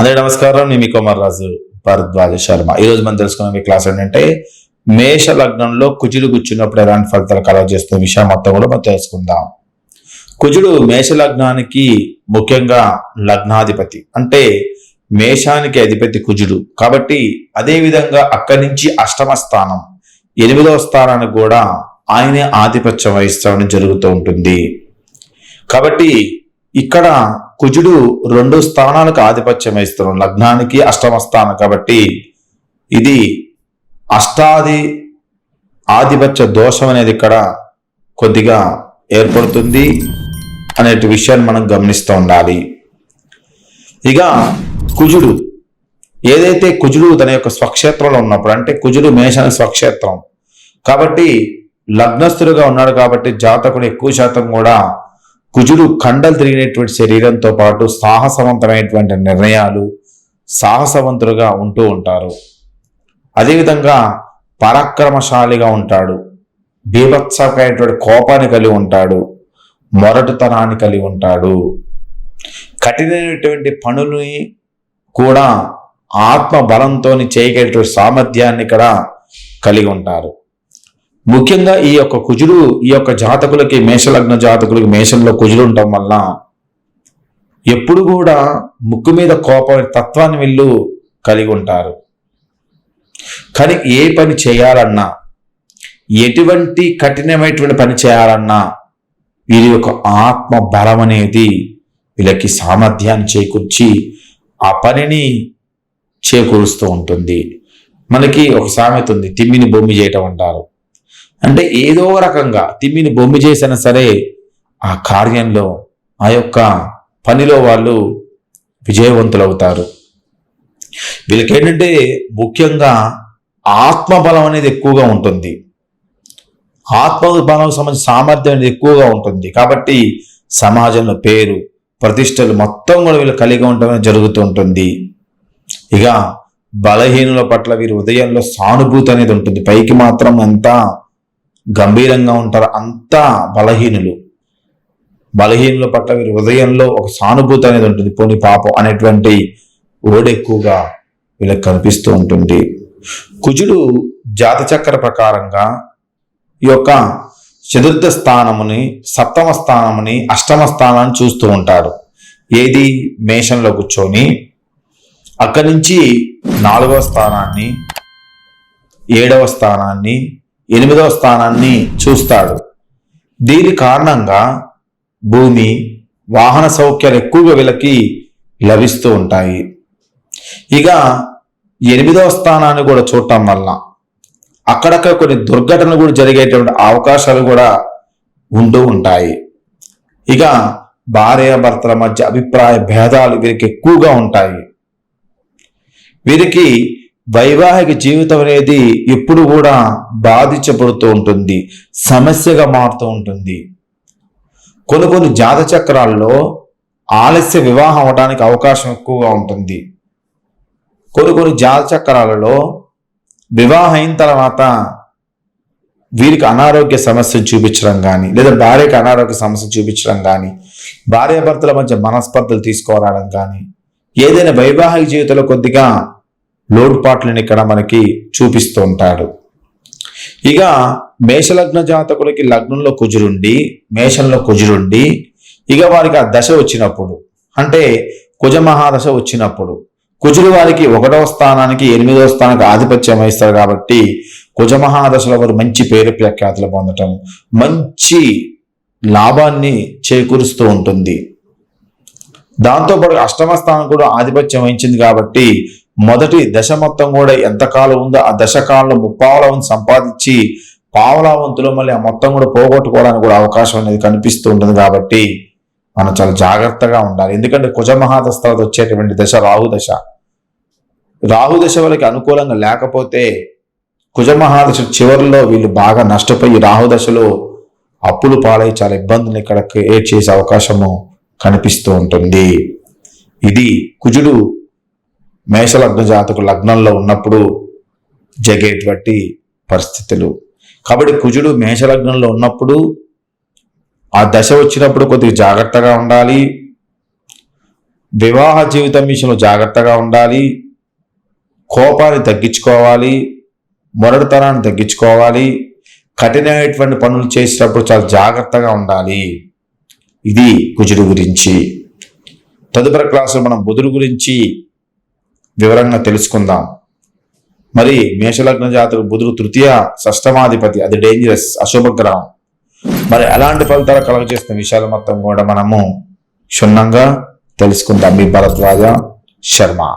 అందరి నమస్కారం. నేను మీ కుమార్ రాజు భరద్వాజ శర్మ. ఈ రోజు మనం తెలుసుకున్న మీ క్లాస్ ఏంటంటే మేష లగ్నంలో కుజుడు కూర్చున్నప్పుడు ఎలాంటి ఫలితాలు కలగజేస్తున్న విషయం మొత్తం కూడా మనం తెలుసుకుందాం. కుజుడు మేష లగ్నానికి ముఖ్యంగా లగ్నాధిపతి. అంటే మేషానికి అధిపతి కుజుడు. కాబట్టి అదేవిధంగా అక్కడి నుంచి అష్టమ స్థానం ఎనిమిదవ స్థానానికి కూడా ఆయనే ఆధిపత్యం వహిస్తామని జరుగుతూ ఉంటుంది. కాబట్టి ఇక్కడ కుజుడు రెండు స్థానాలకు ఆధిపత్యం వహిస్తున్నాడు. లగ్నానికి అష్టమ స్థానం కాబట్టి ఇది అష్టాది ఆధిపత్య దోషం అనేది ఇక్కడ కొద్దిగా ఏర్పడుతుంది అనే విషయాన్ని మనం గమనిస్తూ ఉండాలి. ఇక కుజుడు ఏదైతే కుజుడు తన యొక్క స్వక్షేత్రంలో ఉన్నప్పుడు అంటే కుజుడు మేషానికి స్వక్షేత్రం కాబట్టి లగ్నస్థుడుగా ఉన్నాడు కాబట్టి జాతకుడు ఎక్కువ శాతం కూడా కుజుడు కండలు తిరిగినటువంటి శరీరంతో పాటు సాహసవంతమైనటువంటి నిర్ణయాలు సాహసవంతులుగా ఉంటూ ఉంటారు. అదేవిధంగా పరాక్రమశాలిగా ఉంటాడు. బీభత్సకమైనటువంటి కోపాన్ని కలిగి ఉంటాడు. మొరటుతనాన్ని కలిగి ఉంటాడు. కఠినమైనటువంటి పనులని కూడా ఆత్మ బలంతో చేయగలిగినటువంటి సామర్థ్యాన్ని ఇక్కడ కలిగి ఉంటారు. ముఖ్యంగా ఈ యొక్క కుజుడు ఈ యొక్క జాతకులకి మేషలగ్న జాతకులకి మేషంలో కుజుడు ఉండటం వల్ల ఎప్పుడు కూడా ముక్కు మీద కోపం తత్వాన్ని వీళ్ళు కలిగి ఉంటారు. కానీ ఏ పని చేయాలన్నా ఎటువంటి కఠినమైనటువంటి పని చేయాలన్నా వీరి యొక్క ఆత్మ బలం అనేది వీళ్ళకి సామర్థ్యాన్ని చేకూర్చి ఆ పనిని చేకూరుస్తూ ఉంటుంది. మనకి ఒక సామెత ఉంది తిమ్మిని భూమి చేయటం అంటారు. అంటే ఏదో రకంగా తిమ్మిని బొమ్మి చేసినా సరే ఆ కార్యంలో ఆ యొక్క పనిలో వాళ్ళు విజయవంతులవుతారు. వీళ్ళకి ఏంటంటే ముఖ్యంగా ఆత్మబలం అనేది ఎక్కువగా ఉంటుంది. ఆత్మబలం సంబంధించిన సామర్థ్యం అనేది ఎక్కువగా ఉంటుంది. కాబట్టి సమాజంలో పేరు ప్రతిష్టలు మొత్తం కూడా వీళ్ళు కలిగి ఉండడం జరుగుతూ ఉంటుంది. ఇక బలహీనుల పట్ల వీరి ఉదయంలో సానుభూతి అనేది ఉంటుంది. పైకి మాత్రం అంతా గంభీరంగా ఉంటారు. అంతా బలహీనులు. బలహీనుల పట్ల వీరి హృదయంలో ఒక సానుభూతి అనేది ఉంటుంది. పోని పాపం అనేటువంటి ఓడెక్కువగా వీళ్ళకి కనిపిస్తూ ఉంటుంది. కుజుడు జాతచక్ర ప్రకారంగా ఈ యొక్క చతుర్థ స్థానముని సప్తమ స్థానముని అష్టమ స్థానాన్ని చూస్తూ ఉంటాడు. ఏది? మేషంలో కూర్చొని అక్కడి నుంచి నాలుగవ స్థానాన్ని ఏడవ స్థానాన్ని ఎనిమిదవ స్థానాన్ని చూస్తాడు. దీని కారణంగా భూమి వాహన సౌఖ్యాలు ఎక్కువగా వీళ్ళకి లభిస్తూ ఉంటాయి. ఇక ఎనిమిదవ స్థానాన్ని కూడా చూడటం వల్ల అక్కడక్కడ కొన్ని దుర్ఘటనలు కూడా జరిగేటువంటి అవకాశాలు కూడా ఉంటూ ఉంటాయి. ఇక భార్యాభర్తల మధ్య అభిప్రాయ భేదాలు వీరికి ఎక్కువగా ఉంటాయి. వీరికి వైవాహిక జీవితం అనేది ఎప్పుడు కూడా బాధించబడుతూ ఉంటుంది సమస్యగా మారుతూ ఉంటుంది. కొన్ని కొన్ని జాత చక్రాల్లో ఆలస్య వివాహం అవడానికి అవకాశం ఎక్కువగా ఉంటుంది. కొన్ని కొన్ని జాత చక్రాలలో వివాహం అయిన తర్వాత వీరికి అనారోగ్య సమస్యను చూపించడం కానీ లేదా భార్యకి అనారోగ్య సమస్య చూపించడం కానీ భార్యాభర్తల మధ్య మనస్పర్ధలు తీసుకురావడం కానీ ఏదైనా వైవాహిక జీవితంలో కొద్దిగా లోటుపాట్లను ఇక్కడ మనకి చూపిస్తూ ఉంటాడు ఇక మేషలగ్న జాతకులకి లగ్నంలో కుజురుండి మేషంలో కుజురుండి ఇక వారికి ఆ దశ వచ్చినప్పుడు అంటే కుజ మహాదశ వచ్చినప్పుడు కుజుడు వారికి ఒకటవ స్థానానికి ఎనిమిదవ స్థానానికి ఆధిపత్యం వహిస్తారు కాబట్టి కుజ మహాదశలో వారు మంచి పేరు ప్రఖ్యాతులు పొందటం మంచి లాభాన్ని చేకూరుస్తూ ఉంటుంది. దాంతోపాటు అష్టమ స్థానం కూడా ఆధిపత్యం వహించింది కాబట్టి మొదటి దశ మొత్తం కూడా ఎంతకాలం ఉందో ఆ దశ కాలంలో ముప్పావలవం సంపాదించి పావలావంతులు మళ్ళీ ఆ మొత్తం కూడా పోగొట్టుకోవడానికి కూడా అవకాశం అనేది కనిపిస్తూ ఉంటుంది కాబట్టి మనం చాలా జాగ్రత్తగా ఉండాలి. ఎందుకంటే కుజ తర్వాత వచ్చేటువంటి దశ రాహుదశ రాహుదశ వాళ్ళకి అనుకూలంగా లేకపోతే కుజమహాదశ చివరిలో వీళ్ళు బాగా నష్టపోయి రాహుదశలో అప్పులు పాలై చాలా ఇబ్బందులు ఇక్కడ క్రియేట్ చేసే అవకాశము కనిపిస్తూ ఉంటుంది. ఇది కుజుడు మేషలగ్న జాతకు లగ్నంలో ఉన్నప్పుడు జరిగేటువంటి పరిస్థితులు. కాబట్టి కుజుడు మేషలగ్నంలో ఉన్నప్పుడు ఆ దశ వచ్చినప్పుడు కొద్దిగా జాగ్రత్తగా ఉండాలి. వివాహ జీవితం విషయంలో జాగ్రత్తగా ఉండాలి. కోపాన్ని తగ్గించుకోవాలి. మొరటుతనాన్ని తగ్గించుకోవాలి. కఠినమైనటువంటి పనులు చేసేటప్పుడు చాలా జాగ్రత్తగా ఉండాలి. ఇది కుజుడు గురించి. తదుపరి క్లాసులో మనం బుధుడు గురించి వివరంగా తెలుసుకుందాం. మరి మేషలగ్న జాతకు బుధుడు తృతీయ షష్టమాధిపతి అది డేంజరస్ అశుభగ్రహం. మరి ఎలాంటి ఫలితాలు కలగజేస్తున్న విషయాలు మొత్తం కూడా మనము క్షుణ్ణంగా తెలుసుకుందాం. మీ భరద్వాజ శర్మ.